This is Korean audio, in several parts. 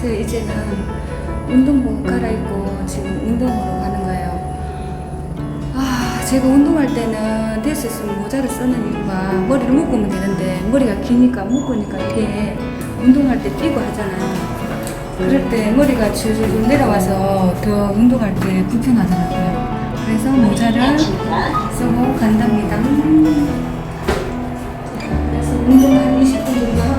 안녕하세요. 이제는 운동복 갈아입고 지금 운동으로 가는 거예요. 아, 제가 운동할 때는 될 수 있으면 모자를 쓰는 이유가 머리를 묶으면 되는데 머리가 기니까 묶으니까 이게 운동할 때 뛰고 하잖아요. 그럴 때 머리가 줄줄 내려와서 더 운동할 때 불편하더라고요. 그래서 모자를 쓰고 간답니다. 그래서 운동 한 20분 정도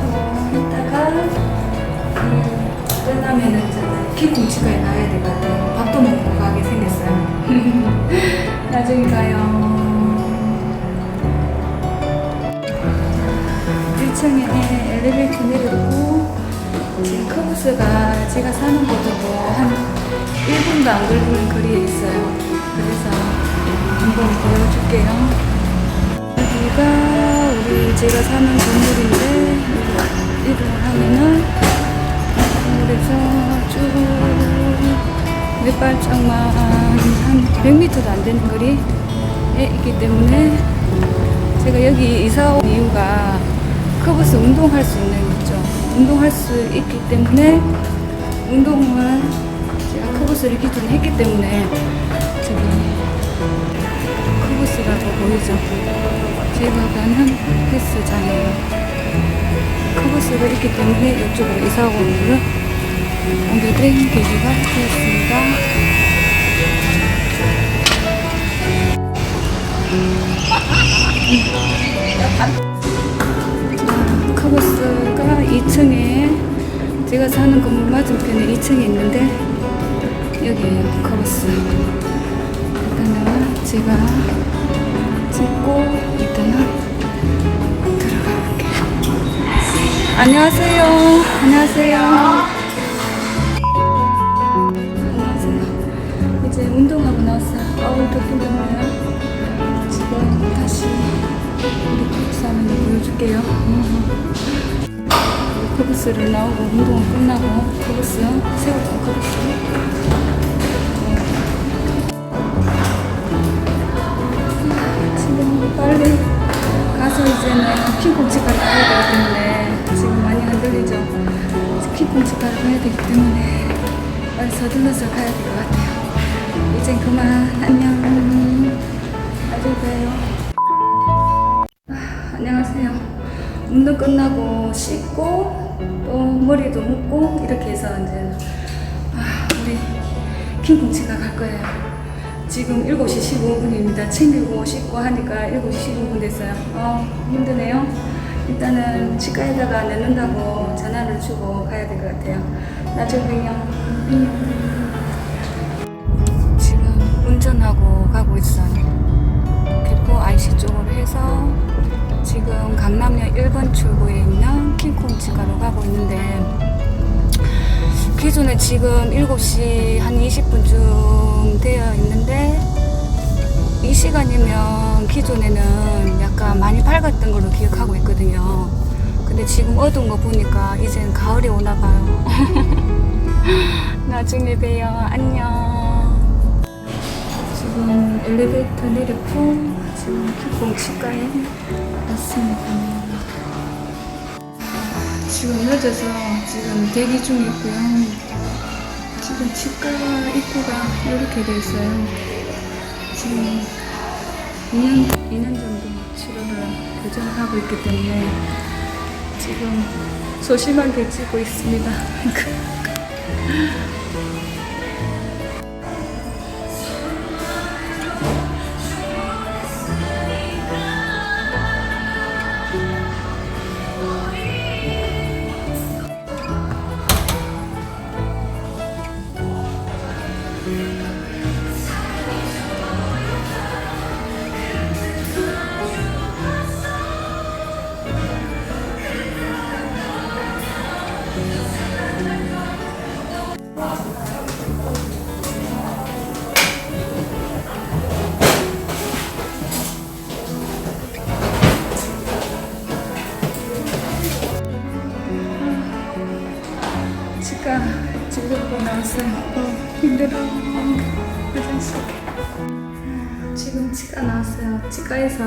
가요. 1층에 엘리베이터 내렸고 지금 커브스가 제가 사는 곳하고 한 1분도 안 걸리는 거리에 있어요. 그래서 한번 보여줄게요. 여기가 우리 제가 사는 건물인데 이동을 하면은 건물에서 쭉 몇 발짝만 한 100m도 안 되는 거리에 있기 때문에 제가 여기 이사 온 이유가 커브스 운동할 수 있는 있죠. 운동할 수 있기 때문에 운동을 제가 커브스를 기존에 했기 때문에 저기 커브스라고 보이죠. 제가 가는 헬스장이에요. 커브스가 있기 때문에 이쪽으로 이사 온 오게 된 계기가 되었습니다. 아, 커버스가 2층에 제가 사는 건물 맞은편에 2층에 있는데 여기에요 커버스. 일단은 제가 찍고 일단은 들어가 볼게요 안녕하세요. 안녕하세요. 안녕하세요 거 보여줄게요. 코브스를 나오고 운동은 끝나고 코브스 세우고 코브스. 빨리 가서 이제는 킹콩치과를 가야 되기 때문에 지금 많이 흔들리죠. 킹콩치과를 가야 되기 때문에 빨리 서둘러서 가야 될 것 같아요. 이젠 그만 안녕. 나중에 봬요. 아, 안녕하세요. 운동 끝나고 씻고 또 머리도 묶고 이렇게 해서 이제 아, 우리 킹콩치과 갈 거예요. 지금 7시 15분입니다. 챙기고 씻고 하니까 7시 15분 됐어요. 어, 힘드네요. 일단은 치과에다가 내는다고 전화를 주고 가야 될 것 같아요. 나중에 봬요. 지금 운전하고 가고 있어요. 그리고 IC 쪽으로 해서 지금 강남역 1번 출구에 있는 킹콩 치과로 가고 있는데 기존에 지금 7시 한 20분쯤 되어 있는데 이 시간이면 기존에는 약간 많이 밝았던 걸로 기억하고 있거든요. 근데 지금 어두운 거 보니까 이젠 가을이 오나 봐요. 나중에 봬요. 안녕. 지금 엘리베이터 내렸고 지금 기공 치과에 왔습니다. 지금 늦어서 지금 대기 중이고요. 지금 치과 입구가 이렇게 돼 있어요. 지금 2년, 2년 정도 치료를 교정을 하고 있기 때문에 지금 소심하게 찍고 있습니다. 힘들어. 화장실. 지금 치과 나왔어요. 치과에서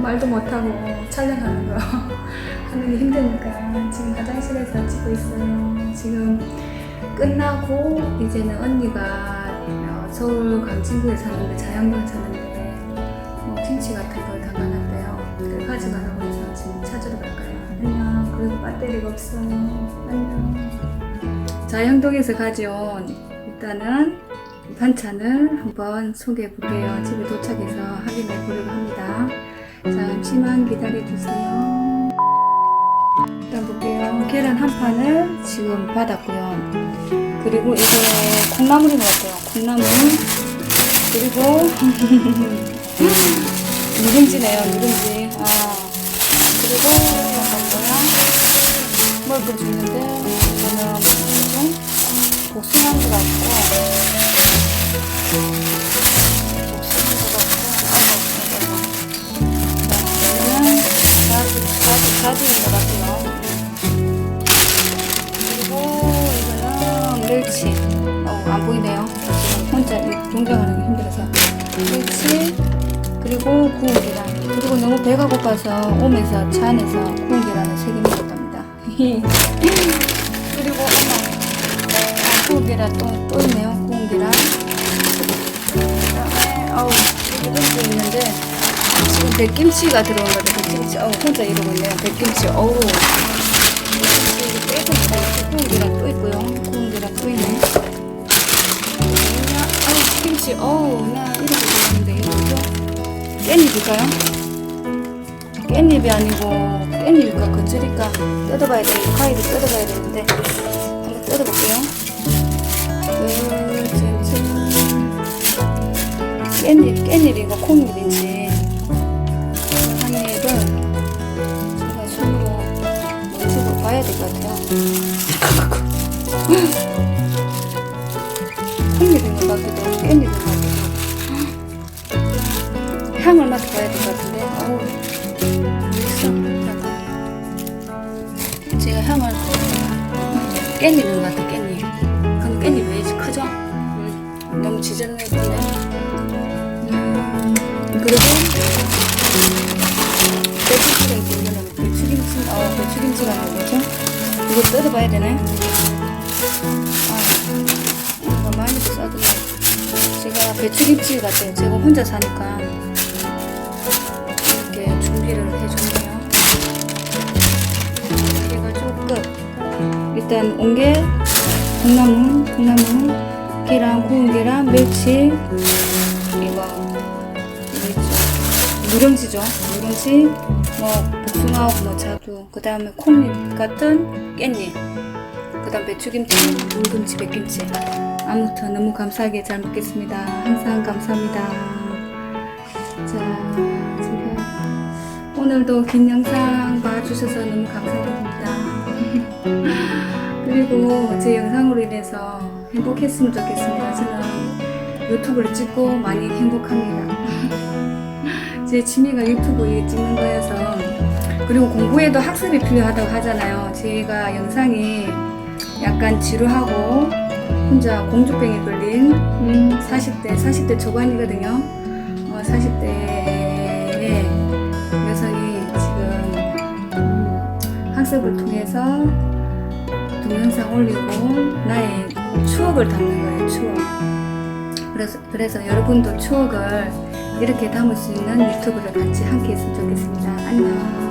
말도 못하고 촬영하는 거 하는 게 힘드니까 지금 화장실에서 찍고 있어요. 지금 끝나고 이제는 언니가 어, 서울 강진구에 사는데 자양동에 사는데 뭐 김치 같은 걸 담아놨대요. 그걸 가져가라고 해서 지금 찾으러 갈까요? 안녕. 그리고 배터리가 없어요. 안녕. 자양동에서 가져온 일단은 반찬을 한번 소개해 볼게요. 집에 도착해서 확인해 보려고 합니다. 잠시만 기다려 주세요. 일단 볼게요. 계란 한 판을 지금 받았고요. 그리고 이게 콩나물인 것 같아요. 콩나물. 그리고 누룽지네요. 누룽지. 아 그리고 뭐야? 주는데 이거는 무슨 복숭아인가 있고 복숭아인가 있고 아이고 아이고. 자주, 자주, 자주인 것 같아요. 그리고 이거는 멸치. 어, 안 보이네요. 혼자 이 동작하는 게 힘들어서. 멸치. 그리고 구운 계란. 그리고 너무 배가 고파서 오면서 차 안에서 구운 계란을 세개 먹었답니다. 아, 계란 또, 또 있네요. 계란. 그다음에, 어우, 이거 좀 있는데. 지금 백김치가 들어온 거죠. 백김치. 어우, 혼자 이러고 있네요. 백김치. 어우. 계란 또 있고요. 계란 또 있네. 나, 아우, 김치. 어우, 나 이러고 있는데, 이거죠? 깻잎일까요? 깻잎이 아니고, 깻잎일까, 건질일까? 뜯어봐야 되는데, 가위로 뜯어봐야 되는데, 한번 뜯어볼게요. 깻잎, 깻잎인가, 콩잎인지. 한 입을 제가 손으로 만지고 봐야 될 것 같아요. 콩잎인 것 같기도 하고 깻잎인 것 같기도 하고. 향을 맡아봐야 될 것 같은데. 어우 있어 제가 향을 깻잎인 것 같아 보이네 음, 그리고 배추기가 있고 이거는 배추김치 어 배추김치가 뭐죠? 이거 뜯어봐야 되네 아 이거 많이 써도 제가 배추김치 같아요 제가 혼자 사니까 이렇게 준비를 해줬네요. 그래가지고 끝. 일단 온 게 콩나물 콩나물 구운 계란 멸치 이거 있죠 누룽지죠. 누룽지, 뭐 복숭아하고 뭐 자두, 그 다음에 콩잎 같은 깻잎, 그 다음 배추김치, 묵은지, 백김치. 아무튼 너무 감사하게 잘 먹겠습니다. 항상 감사합니다. 자, 제가 오늘도 긴 영상 봐주셔서 너무 감사드립니다. 그리고 제 영상으로 인해서 행복했으면 좋겠습니다. 저는 유튜브를 찍고 많이 행복합니다. 제 취미가 유튜브 찍는 거여서 그리고 공부에도 학습이 필요하다고 하잖아요. 제가 영상이 약간 지루하고 혼자 공주병에 걸린 음, 40대 40대 초반이거든요. 어, 40대의 여성이 지금 음, 학습을 통해서 동영상 올리고 나의 추억을 담는 거예요. 추억. 그래서 그래서 여러분도 추억을 이렇게 담을 수 있는 유튜브를 같이 함께 했으면 좋겠습니다. 안녕.